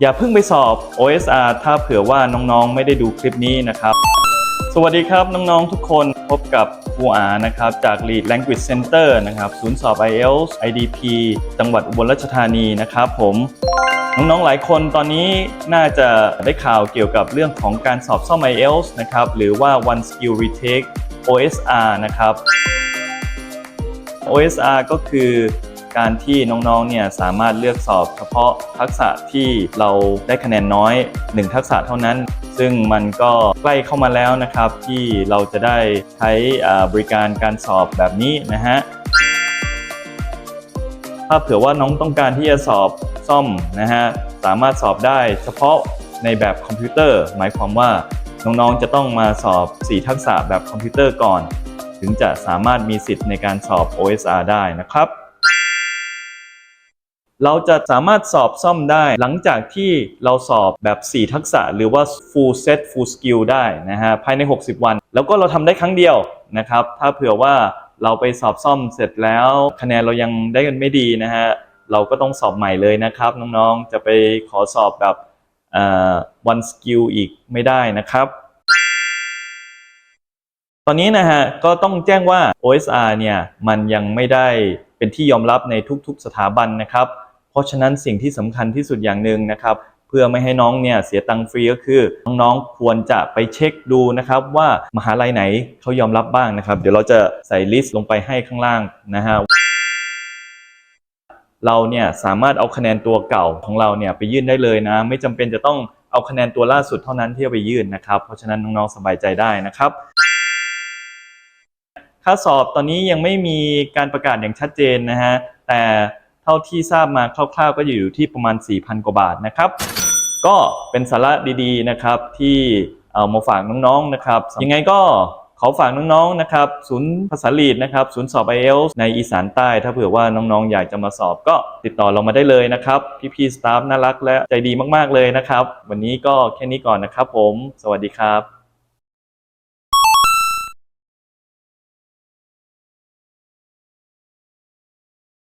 อย่าเพิ่งไปสอบ OSR ถ้าเผื่อว่าน้องๆไม่ได้ดูคลิปนี้นะครับ สวัสดีครับน้องๆทุกคนพบกับครูอานะครับจาก Lead Language Center นะครับศูนย์สอบ IELTS IDP จังหวัดอุบลราชธานีนะครับผมน้องๆ หลายคนตอนนี้น่าจะได้ข่าวเกี่ยวกับเรื่องของการสอบซ่อม IELTS นะครับหรือว่า One Skill Retake OSR นะครับ OSR ก็คือ การที่น้องๆเนี่ยสามารถเลือกสอบเฉพาะทักษะที่เราได้คะแนนน้อย 1 ทักษะเท่านั้น ซึ่งมันก็ใกล้เข้ามาแล้วนะครับ ที่เราจะได้ใช้บริการการสอบแบบนี้นะฮะถ้าเผื่อว่าน้องต้องการที่จะสอบซ่อมนะฮะสามารถสอบได้เฉพาะในแบบคอมพิวเตอร์ หมายความว่าน้องๆจะต้องมาสอบ 4 ทักษะแบบคอมพิวเตอร์ก่อน ถึงจะสามารถมีสิทธิ์ในการสอบ OSR ได้นะครับ เราจะสามารถสอบซ่อมได้หลังจากที่เราสอบแบบ 4 ทักษะ หรือว่า full set full skill ได้นะฮะภายใน 60 วัน แล้วก็เราทำได้ครั้งเดียวนะครับ ถ้าเผื่อว่าเราไปสอบซ่อมเสร็จแล้วคะแนนเรายังได้กันไม่ดีนะฮะเราก็ต้องสอบใหม่เลยนะครับ น้องๆ จะไปขอสอบแบบ one skill อีกไม่ได้นะครับ ตอนนี้นะฮะก็ต้องแจ้งว่า OSR เนี่ยมันยังไม่ได้เป็นที่ยอมรับในทุกๆสถาบันนะครับ ราะฉะนั้นสิ่งที่สำคัญที่สุดอย่างหนึ่งนะครับเพื่อไม่ให้น้องเนี่ยเสียตังค์ฟรีก็คือ น้องๆควรจะไปเช็คดูนะครับว่ามหาลัยไหนเขายอมรับบ้างนะครับ เดี๋ยวเราจะใส่ลิสต์ลงไปให้ข้างล่างนะฮะเราเนี่ยสามารถเอาคะแนนตัวเก่าของเราเนี่ยไปยื่นได้เลยนะ ไม่จำเป็นจะต้องเอาคะแนนตัวล่าสุดเท่านั้นที่จะไปยื่นนะครับ เพราะฉะนั้นน้องๆสบายใจได้นะครับค่าสอบตอนนี้ยังไม่มีการประกาศอย่างชัดเจนนะฮะแต่ เท่าที่ทราบมาคร่าวๆ ก็อยู่ที่ประมาณ 4,000 กว่าบาทนะครับ ก็เป็นสาระดีๆนะครับที่เอามาฝากน้องๆนะครับ ยังไงก็ขอฝากน้องๆนะครับศูนย์ภาษาลีดนะครับศูนย์สอบ i อ l t s ในอีสานใต้ ถ้าเผื่อว่าน้องๆ อยากจะมาสอบก็ติดต่อเรามาได้เลยนะครับ พี่ๆสตาฟน่ารักและใจดีมากๆเลยนะครับ วันนี้ก็แค่นี้ก่อนนะครับผม สวัสดีครับ